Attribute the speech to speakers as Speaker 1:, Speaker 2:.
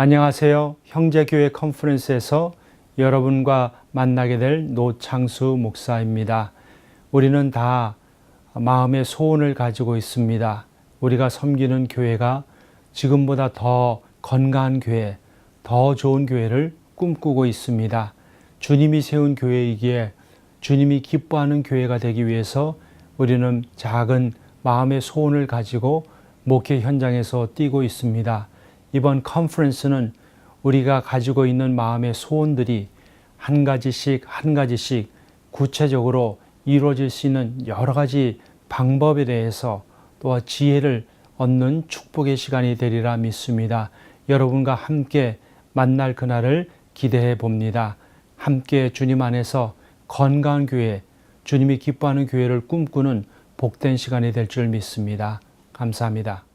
Speaker 1: 안녕하세요. 형제교회 컨퍼런스에서 여러분과 만나게 될 노창수 목사입니다. 우리는 다 마음의 소원을 가지고 있습니다. 우리가 섬기는 교회가 지금보다 더 건강한 교회, 더 좋은 교회를 꿈꾸고 있습니다. 주님이 세운 교회이기에 주님이 기뻐하는 교회가 되기 위해서 우리는 작은 마음의 소원을 가지고 목회 현장에서 뛰고 있습니다. 이번 컨퍼런스는 우리가 가지고 있는 마음의 소원들이 한 가지씩 한 가지씩 구체적으로 이루어질 수 있는 여러 가지 방법에 대해서 또 지혜를 얻는 축복의 시간이 되리라 믿습니다. 여러분과 함께 만날 그날을 기대해 봅니다. 함께 주님 안에서 건강한 교회, 주님이 기뻐하는 교회를 꿈꾸는 복된 시간이 될 줄 믿습니다. 감사합니다.